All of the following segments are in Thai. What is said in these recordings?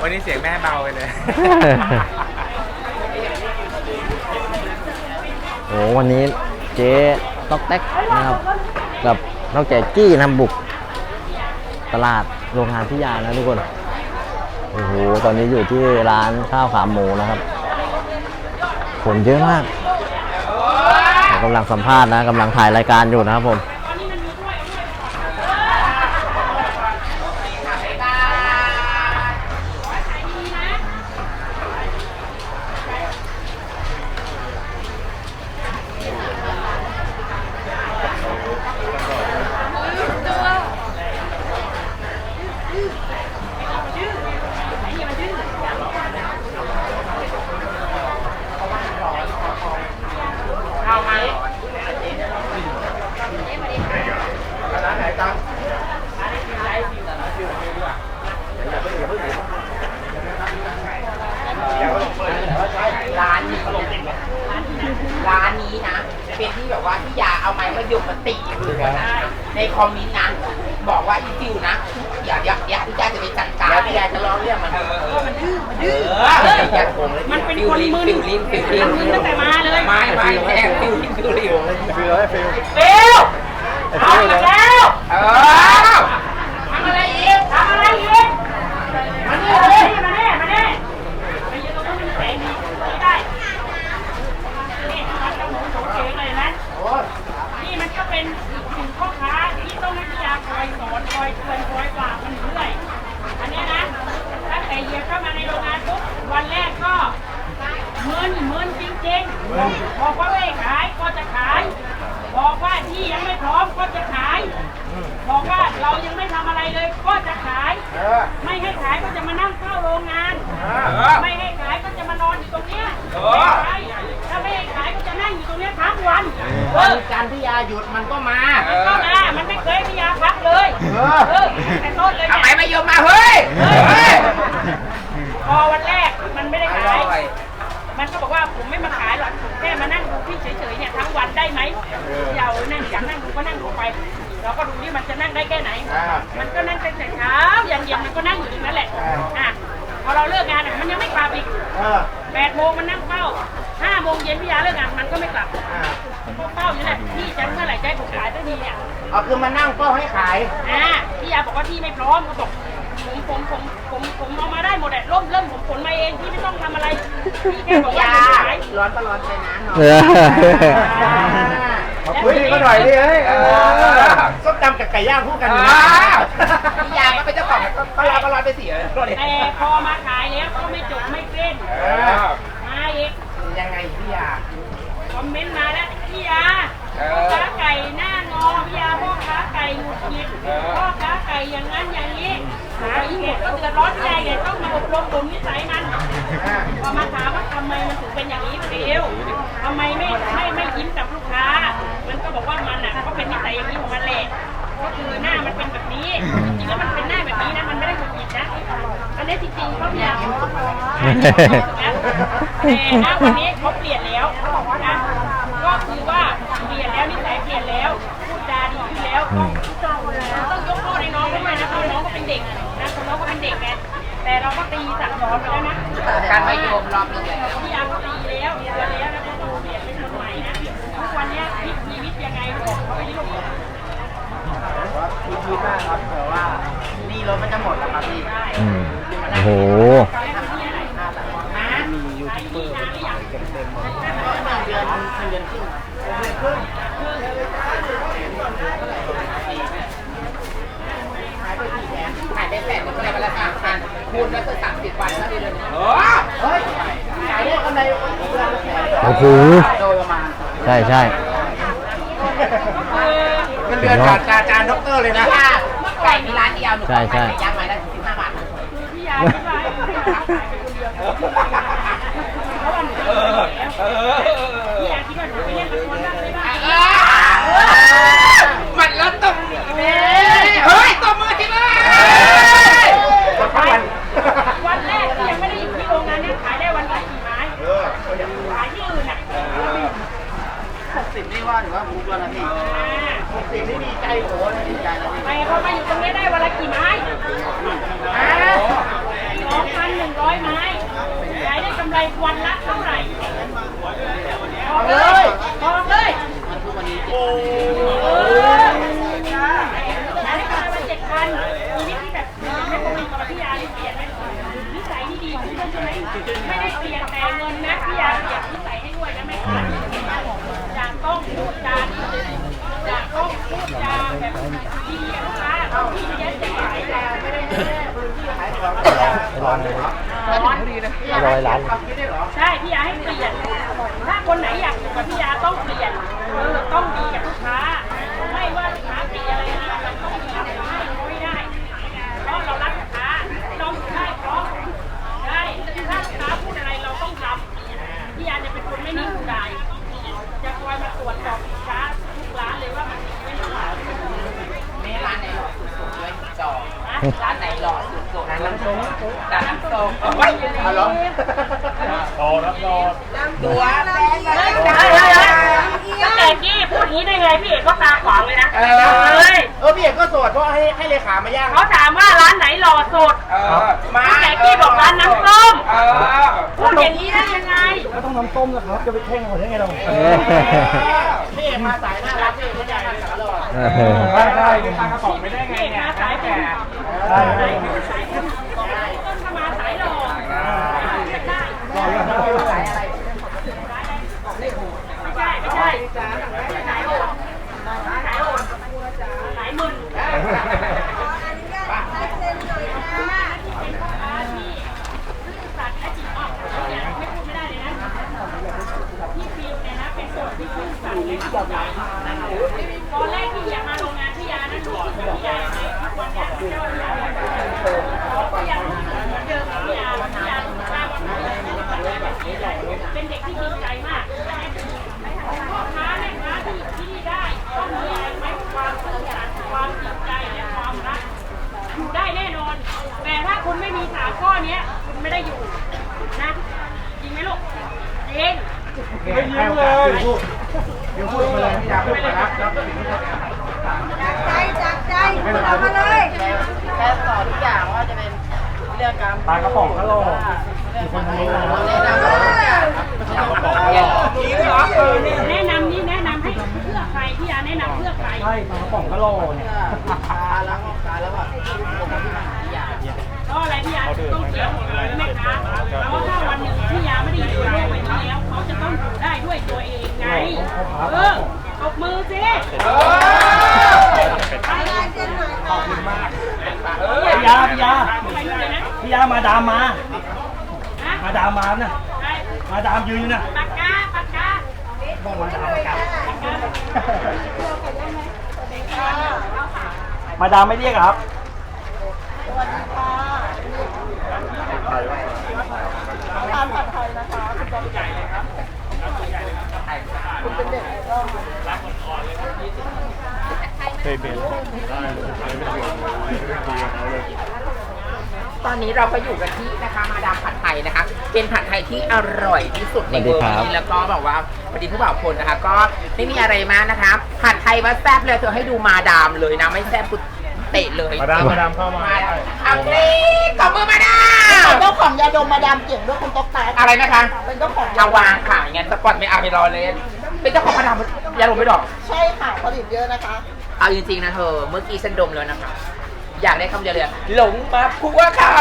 วันนี้เสียงแม่เบาไปเลย โอ้วันนี้เจ๊ต๊อกแต๊กนะครับ กับนอกจากจี้นำบุก ตลาดโรงงานพิยานะทุกคน โอ้โห ตอนนี้อยู่ที่ร้านข้าวขาหมูนะครับ คนเยอะมากกำลังสัมภาษณ์นะกำลังถ่ายรายการอยู่นะครับผม เอาไหมร้านนี้ร้านนี้นะ เป็นที่แบบว่าที่ยาเอาไม้มายมมาตีมือนะในคอมเมนต์นะบอกว่าอีฟิวนะ เดี๋ยวเดี๋ยวเดี๋ยวพี่ยาจะไปจัด การพี่ยาจะร้องเรียกมันมันดื้อมันดื้อมันเป็นคนมึนฟิวลินฟิวลินตั้งแต่มาเลยไม่ไม่แค่ฟิวลินฟิวลินฟิวแล้วฟิวฟิวเอาอีกแล้วเออทำอะไรอีกทำอะไรอีกมานี่เลยมานี่มานี่ไปยืนตรงนั้นมันแสงดีไม่ได้ นี่มันจะหมุนหมุนเองเลยนะนี่มันก็เป็นอีกหนึ่งข้อค้าที่ต้องให้พิยาคอยสอนคอยเตือนคอยปราบมันอยู่เรื่อยอันเนี้ยนะตั้งแต่เหยียบเข้ามาในโรงงานปุ๊บวันแรกก็มึนมึนจริงๆบอกว่าไม่ขายก็จะขาย บอกว่าที่ยังไม่พร้อมก็จะขาย บอกว่าเรายังไม่ทำอะไรเลยก็จะขาย ไม่ให้ขายก็จะมานั่งเฝ้าโรงงาน ไม่ให้ขายก็จะมานอนอยู่ตรงเนี้ยไม่ขายถ้าไม่ให้ขายก็จะนั่งอยู่ตรงเนี้ยทั้งวันเออ การพิ ยุดมันก็มามันก็มามันไม่เคยมียาพักเลยเออแต่ต้นเลยทำไมเนี่ยไม่ยอมมาเฮ้ยเฮ้ยพอวันแรกมันไม่ได้ขาย มันก็บอกว่าผมไม่มาขายหรอกผมแค่มานั่งดูพี่เฉยๆเนี่ยทั้งวันได้ไหมอยากนั่งอยากนั่งดูก็นั่งดูไป เราก็ดูที่มันจะนั่งได้แค่ไหน มันก็นั่งตั้งแต่เช้ายันเย็นมันก็นั่งอยู่ตรงนั้นแหละอะพอเราเลิกงานอะมันยังไม่กลับอีกแปดโมงมันนั่งเฝ้าห้าโมงเย็นพี่ยาเลิกงานมันก็ไม่กลับ เฝ้าอยู่นั่นแหละพี่จะเมื่อไหร่จะให้ผมขายสักทีเนี่ยเอาคือมานั่งเฝ้าให้ขาย อ่าพี่ยาบอกว่าที่ไม่พร้อมก็บอกผมผมผมผมผมเอามาได้หมดแหละร่มเริ่มผมขนมาเองพี่ไม่ต้องทำอะไรพี่แค่บอกว่ายาจะขายร้อนก็ร้อนไปนะเนาะเออมาคุยก็หน่อยดิเฮ้ยส้มตำกับไก่ย่างคู่กันอยู่นะพิยาก็เป็นเจ้าของก็ร้อนก็ร้อนไปเสียแต่พอมาขายแล้วก็ไม่จบไม่เส้นมาอีก ยังไงพี่ยา คอมเมนต์มาแล้วพี่ยาพ่อค้าไก่หน้างอพี่ยาพ่อค้าไก่หงุดหงิดพ่อค้าไก่อย่างนั้นอย่างนี้หาอีเกตก็เดือดร้อนใจไงต้องมาอบรมบ่มนิสัยมันพอมาถามว่าทำไมมันถึงเป็นอย่างนี้เร็วทำไมไม่ไม่ไม่ยิ้มกับลูกค้า มันก็บอกว่ามันอะก็เป็นนิสัยอย่างนี้ของมันแหละ ก็คือหน้ามันเป็นแบบนี้ จริงๆแล้วมันเป็นหน้าแบบนี้นะ มันไม่ได้หงุดหงิดนะ อันนี้จริงๆเขาพยายามแต่ณวันนี้เขาเปลี่ยนแล้วนะก็คือว่าเปลี่ยนแล้วนิสัยเปลี่ยนแล้ว เราก็ตีสั่งสอนไปแล้วนะการไม่ยอมรอบนึงพี่อาก็ตีแล้วเตือนแล้วนะต้องเปลี่ยนเป็นคนใหม่นะทุกวันนี้พลิกชีวิตยังไงบอกเขาไปที่ลูกคิดคิดมากครับแต่ว่านี่รถมันจะหมดแล้วครับพี่โอ้โหมียูทูบเบอร์เต็มเต็มหมดเดือนเดือนครึ่ง ขายไปกี่แสนขายได้แสนหนึงก็ได้วันละสามพันคูณแล้วคือสามสิบวันแล้วเดือน โอ้เฮ้ยขายได้กำไรเดือนละแสนโอ้โหโดยประมาณใช่ใช่เงินเดือนจากอาจารย์ด็อกเตอร์เลยนะไก่มีร้านเดียวหนูใช่ใช่ย่างไม้ได้สิบห้าบาทพี่ยาที่ขายขายคนเดียวเพราะว่าหนูพี่ยาคิดว่าหนูไปเล่นละครบ้างอะไรบ้าง มันแล้วตบเฮ้ยตบมือที่บ้าน วันแรกที่ยังไม่ได้อยู่ที่โรงงานเนี่ยขายได้วันละกี่ไม้ขายที่อื่นอะ หกสิบนี่ว่าหรือว่ามุกแล้วนะพี่หกสิบนี่ดีใจ ไปเขามาอยู่ตรงนี้ได้วันละกี่ไม้สองพันหนึ่งร้อยไม้ขายได้กำไรวันละเท่าไหร่บอกเลยบอกเลยเออขายได้กำไรวันเจ็ดพันมีวิธีแบบไม่คงมีกับพี่ยาเปลี่ยนไหมนิสัยที่ดีของเพื่อนใช่ ไม่ได้เปลี่ยนแต่เงินนะพี่ยาเปลี่ยนนิสัยให้ด้วยนะไม่ขาดอยากต้องพูดจาอยากต้องพูดจาแบบดีลูกค้าเขาที่จะแจกขายยาไม่ได้แค่ร้อนร้อยล้านใช่พี่ยาให้เปลี่ยนถ้าคนไหนอยากอยู่กับพี่ยาต้องเปลี่ยนเออต้องดีกับลูกค้า ไม่ว่าลูกค้าตีอะไรมามันต้องทำให้เขาไม่ได้ เพราะเรารักลูกค้าเราอยู่ได้เพราะได้ถ้าลูกค้าพูดอะไรเราต้องทำพี่ยาจะเป็นคนไม่นิ่งดูดายจะคอยมาตรวจสอบสินค้าทุกร้านเลยว่ามันดีไม่ดี แม่ร้านไหนหล่อสุดๆด้วยจองร้านไหนหล่อสุดๆร้านน้ำส้ม ร้านน้ำส้มเอรับรอตัวแม่มาเฮ้ยได้เฮ้ยตั้งแต่กี้พูดงนี้ได้ไงพี่เอกก็ตาขวางเลยนะเออเออพี่เอกก็โสดเพราะให้ให้เลขามาย่างเขาถามว่าร้านไหนหล่อสดมาตั้งแต่กี้บอกร้านน้ำส้มพูดอย่างนี้ได้ยังไงก็ต้องน้ำต้มนะครับจะไปแข่งเขาได้ไงเราพี่เอกมาสายน่ารักพี่เอกไม่ได้มาสายหล่อได้ได้ปลากระป๋องไม่ได้ไงเนี่ยมาสายบุญ ได้ สายบุญสายบุญต้นเข้ามาสายหล่อได้ สายอะไร ไม่ใช่ไม่ใช่สายโหดสายโหดสายมึนสัตว์และจิตออกเนี่ยไม่พูดไม่ได้เลยนะพี่ฟิลเนี่ยนะเป็นคนที่ซื่อสั ตอนแรกที่อยากมาโรงงานพี่ยานะรู้สึกว่าพี่ยาในทุกวันนี้ยเจ้าพี่ยาก็ยังรู้สึกเหมือนเดิมพี่ยาพี่ยารู้สึกว่าเป็นเด็กที่จริงใจมากพ่อค้าแม่ค้าที่ที่ได้ต้องมีอะไรไหมความซื่อสัตย์ความจริงใจและความรักอยู่ได้แน่นอน แต่ถ้าคุณไม่มีสามข้อนี้ยคุณไม่ได้อยู่นะจริงไหมลูกจริงไม่ยิ้มเลยเดี๋ยวพูดมาเลยพี่ยาพูดมาแล้ว ใจจากใจเอา มาเลยแค่สอนทุกอย่างว่าจะเป็นเรื่องการปลากระป๋องก็รอมีคนทำนี้นะแนะนำทุกอย่างดีด้วยเหรอเอนี่แนะนำนี่แนะนำให้เพื่อใครพี่ยาแนะนำเพื่อใครใช่ปลากระป๋องก็รอเนี่ยค้าแล้วก็ค้าแล้วแบบผมที่ยากเพราะอะไรพี่ยาต้องเสียหัวแม่ค้าเพราะถ้าวันหนึ่งพี่ยาไม่ได้อยู่ในโลกใบนี้แล้วเขาจะต้องอยู่ได้ด้วยตัวเองไงเออตบมือสิ พี่ยาพี่ยาไปนู่ยนะพี่ยามาดามมา มาดามมานะมาดามยืนอยู่นะปากกาปากกาบอกมาดามกันปากกามาดามไม่เรียกเหรอครับ ตอนนี้เราก็อยู่กันที่นะคะมาดามผัดไทยนะคะ เป็นผัดไทยที่อร่อยที่สุดในเมืองนี้แล้วก็บอกว่าพอดีผู้บ่าวคนนะคะ ก็ไม่มีอะไรมากนะคะ ผัดไทยว่าแซ่บเลยเธอให้ดูมาดามเลยนะไม่แซ่บกุเตะเลยมาดามมาดามเข้ามามาดามเอาสิขอบมือมาดามเจ้าของยาดมมาดามเก่งด้วยคุณต๊อกแตกอะไรนะคะเป็นเจ้าของเอาวางค่ะอย่างงั้นสปอตไม่เอาไปรอเลยเป็นเจ้าของมาดามยาดมไม่ดอก ใช่ค่ะผลิตเยอะนะคะ เอาจริงๆนะเธอ เมื่อกี้ฉันดมแล้วนะคะ อยากได้คำเดียวเลยอะหลงมาพัวเขา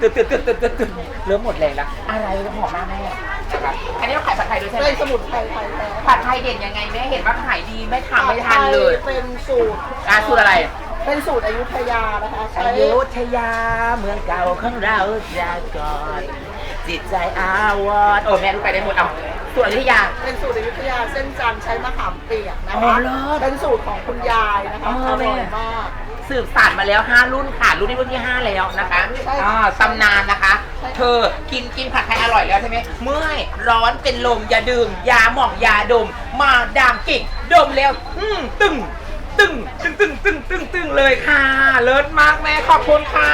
ตึ๊ดตึ๊ดตึ๊ดตึ๊ดตึ๊ดตึ๊ดเริ่มหมดแรงแล้วอะไรก็หอมมากแม่นะครับอันนี้เราขายผัดไทยด้วยใช่ไหมเป็นสมุนไพรไทยแท้ผัดไทยเด่นยังไงแม่เห็นว่าขายดีไม่ทำไม่ทันเลยเป็นสูตรอะสูตรอะไร เป็นสูตรอยุธยานะคะใช้อยุธยาเมืองเก่าของเราจะก่อนจิตใจอาวรณ์โอ้แม่รู้ไปได้หมดเอาสู ตรอยุธยา เป็นสูตรอยุธยาเส้นจันทร์ใช้มะขามเปียกนะอ๋คะอเลิศเป็นสูตรของคุณยายนะคะอ๋ออแม่ ร่อยมาก สืบสานมาแล้ว 5 รุ่นค่ะ รุ่นนี้รุ่นที่ 5 แล้วนะคะใช่อ่าตำนานนะคะ ใช่ เธอกินกินผัดไทยอร่อยแล้วใช่ไหมเมื่อยร้อนเป็นลมอย่าดื่มยาหมองยาดม มาดามกิ่งดมแล้วอืมตึง ตึ้งตึ้งตึ้งตึ้งตึ้งตึ้งเลยค่ะ เลิศมากแม่ขอบคุณค่ะ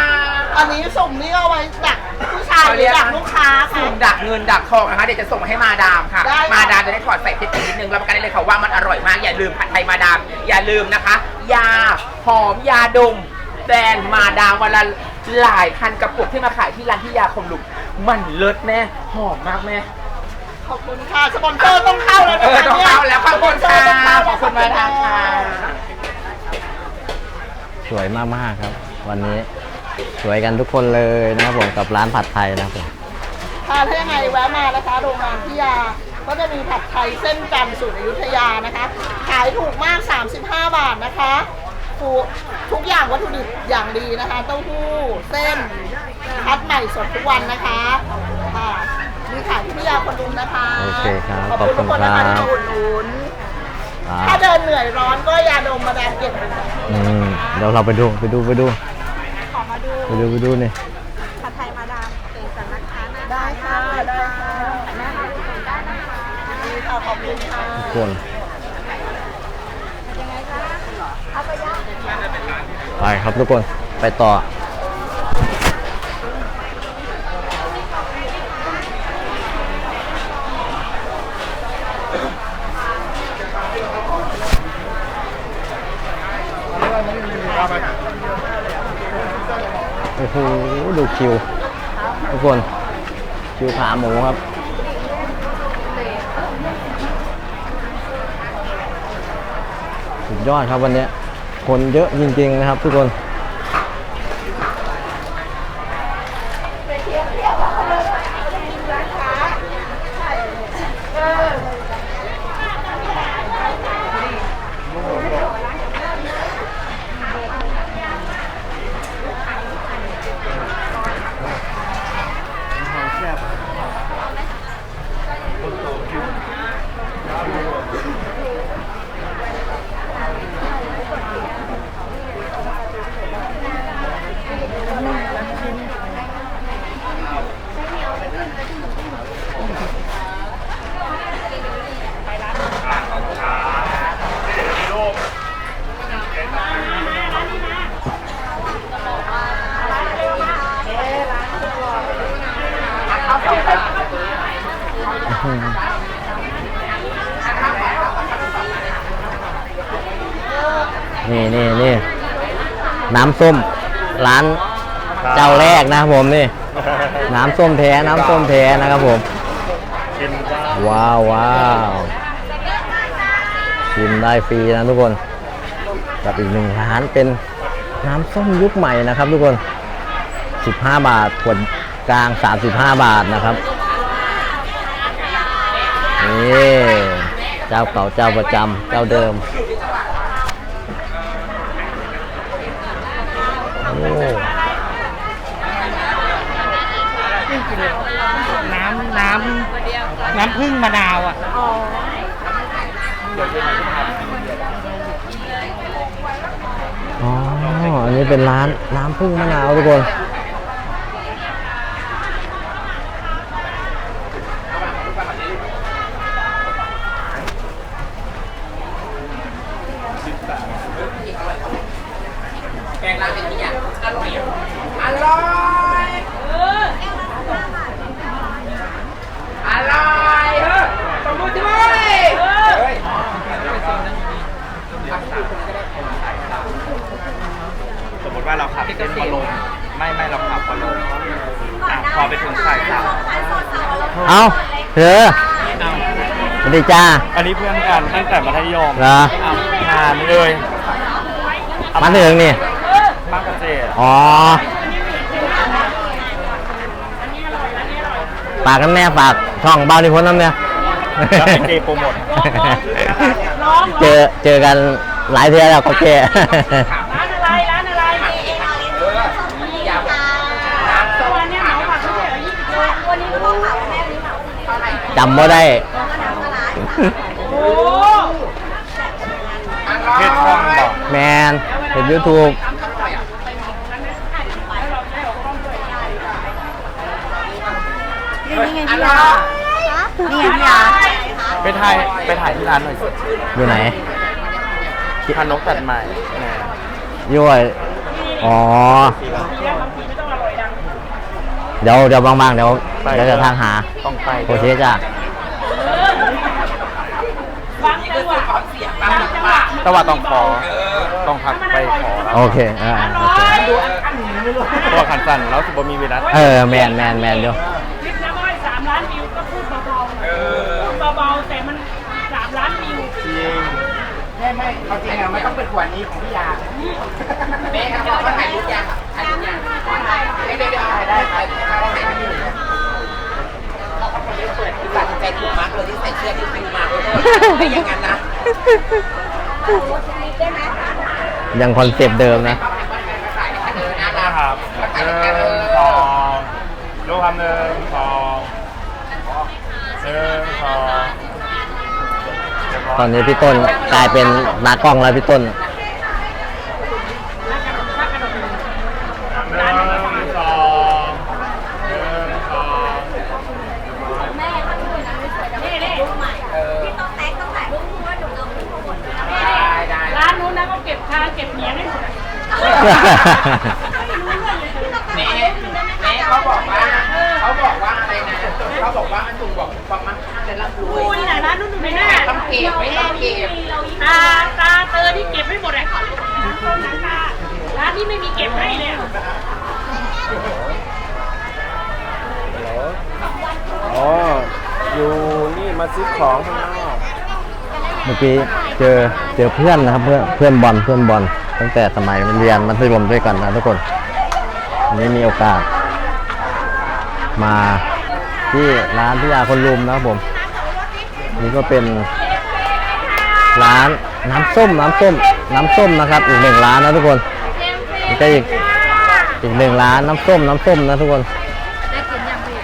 อันนี้สุ่มนี่เอาไว้ดักผู้ชายหรือดักลูกค้าค่ะ สุ่มดักเงินดักทองนะคะเดี๋ยวจะส่งมาให้มาดามค่ะ ได้ค่ะ มาดามจะได้ถอดใส่เพชรอีกนิดนึงรับประกันได้เลยค่ะว่ามันอร่อยมากอย่าลืมผัดไทยมาดาม อย่าลืมนะคะ ยาหอมยาดมแบรนด์มาดามวันละหลายพันกระปุกที่มาขายที่ร้านที่ยาคมลุกมันเลิศแม่หอมมากแม่ ขอบคุณค่ะสปอนเซอร์ต้องเข้าแล้วเอนะคะอต้องเข้าแล้วขอบคุณค่ะขอบคุณมาดามค่ะส วยมากๆครับ วันนี้สวยกันทุกคนเลยนะครับผมกับร้านผัดไทยนะครับผมค่ะถ้ายังไงแวะมานะคะโรงงานพิยา ก็จะมีผัดไทยเส้นจันทร์สูตรอยุธยานะคะ ขายถูกมาก 35 บาทนะคะถูกทุกอย่างวัตถุดิบอย่างดีนะคะเต้าหู้เส้นคัดใหม่สดทุกวันนะคะค่ะมีขายที่พิยาคนดุงนะคะโอเคครับขอบคุณทุกคนนะคะที่มาอุดหนุนอ่า ถ้าเดินเหนื่อยร้อนก็ยาดมมาดามเก็บอืมเดี๋ยวเราไปดูไปดูไปดูไปดูไปดูนี่ได้ค่ะได้ค่ะนี่ค่ะขอบคุณค่ะทุกคนไปครับทุกคนไปต่อ โอ้โห ดูคิว ทุกคน คิวขาหมูครับสุดยอดครับวันนี้ คนเยอะจริงๆนะครับทุกคน นี่นี่นี่น้ำส้มร้าน เจ้าแรกนะครับผมนี่ น้ำส้มแท้น้ำส้มแท้นะครับผมว้าวว้าวชิมได้ฟรีนะทุกคน กับอีกหนึ่งร้านเป็นน้ำส้มยุคใหม่นะครับ ทุกคน 15 บาทขวดกลาง 35 บาทนะครับนี่เจ้าเก่าเจ้าประจำเจ้าเดิมโอ้ น้ำน้ำน้ำพึ่งมะนาวอะอ๋อ อันนี้เป็นร้านน้ำพึ่งมะนาวทุกคน แกงร้านเป็นที่เนี่ยอร่อยอะอร่อยอร่อยเออสมบูรณ์ด้วยเฮ้ย สมมติว่า เราขับเส้นพะโลงไม่ไม่เราขับพะโลงอะพอไปถึงสายสามเอาเธอสวัสดีจ้าอันนี้เพื่อนกันตั้งแต่มัธยมเหรอทานเลยมาถึงนี่บ้านเกษตรอ๋อฝากกันแม่ฝากช่องบ้านนิพนธ์น้ำเนี่ยแล้วเป็นเจโปรโมท เจอเจอกันหลายเทือแล้วก็เจ จำไม่ได้โอ้อร่อยเพชรทองบอกแมนเป็นยูทูบนี่ไงพี่ยานี่ไงพี่ยาไปถ่ายไปถ่ายที่ร้านหน่อยสิอยู่ไหนพานกตัดใหม่นะย้วยอ๋อทีแรกบางทีไม่ต้องอร่อยดัง เดี๋ยวเดี๋ยวบางๆเดี๋ยวเดี๋ยวจะทางหาต้องไปโอเคจ้ะบางจังหวะความเสียงบางจังหวะแต่ว่าต้องขอต้องพักไปขอแล้วโอเคอ่าโอเคเพราะว่าขันสั่นแล้วสิบ่มีเวลาเออแมนแมนแมนเดี๋ยวคลิปน้ำอ้อยสามล้านวิวก็พูดเบาๆพูดเบาๆแต่มันสามล้านวิวจริง ไม่ไม่เอาจริงอะมันต้องเป็นขวดนี้ของพี่ยาแม่ครับเขาถ่ายรูปยังถ่ายรูปยังไม่ได้ถ่ายได้ถ่ายถ่ายได้ถ่ายไม่ได้ตัดสินใจถูกมากเลยที่ใส่เสื้อที่ฟิวมาไม่อย่างนั้นนะยังคอนเซปต์เดิมนะเออนะคนะรับครับหนึ่งสองรูปคำหนึ่งสองหนึ่งสองเรียบร้ย ตอนนี้พี่ต้นกลายเป็นนากล้องแล้วพี่ต้นหนึ่งสองหนึ่งสองแม่ถ้าหนูนะไม่สวยจะไม่ถ่ายรูปใหม่พี่ต้องแท็กต้องถ่ายรูปคู่ว่าหนูเอาขึ้นมาหมดนะแม่ได้ได้ร้านนู้นนะเขาเก็บทางเก็บเหนียงให้หมด ตาตาเตอร์ที่เก็บไม่หมดอะร้านนี้ไม่มีเก็บให้เลยอะอ๋อ อยู่นี่มาซื้อของข้างนอกเมื่อกี้เจอเจอเพื่อนนะครับเพื่อนเพื่อนบอลเพื่อนบอลตั้งแต่สมัยเรียนมัธยมด้วยกันนะทุกคนวันนี้มีโอกาส มาที่ร้านพิยาคนรุมนะครับผม นี่ก็เป็น ร้านน้ำส้มน้ำส้มน้ำส้มนะครับอีกหนึ่งร้านนะทุกคนนี่ก็อีกอีกหนึ่งร้านน้ำส้มน้ำส้มนะทุกคนได้กินยังพี่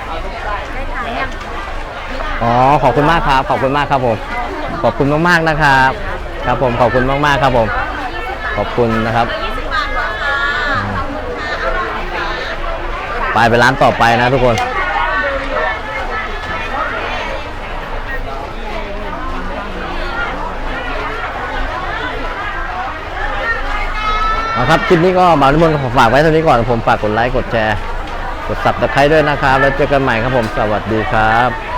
ได้ทานยังอ๋อขอบคุณมากครับ ขอบคุณมากครับผม ขอบคุณมากๆนะครับ ครับผมขอบคุณมากๆครับผม ขอบคุณนะครับ20บาทเหรอคะขอบคุณค่ะอร่อยค่ะไปไปร้านต่อไปนะทุกคน เอาครับคลิปนี้ก็มาทุกคนขอฝากไว้เท่านี้ก่อนผมฝากกดไลค์กดแชร์กดซับติคให้ด้วยนะครับ แล้วเจอกันใหม่ครับผมสวัสดีครับ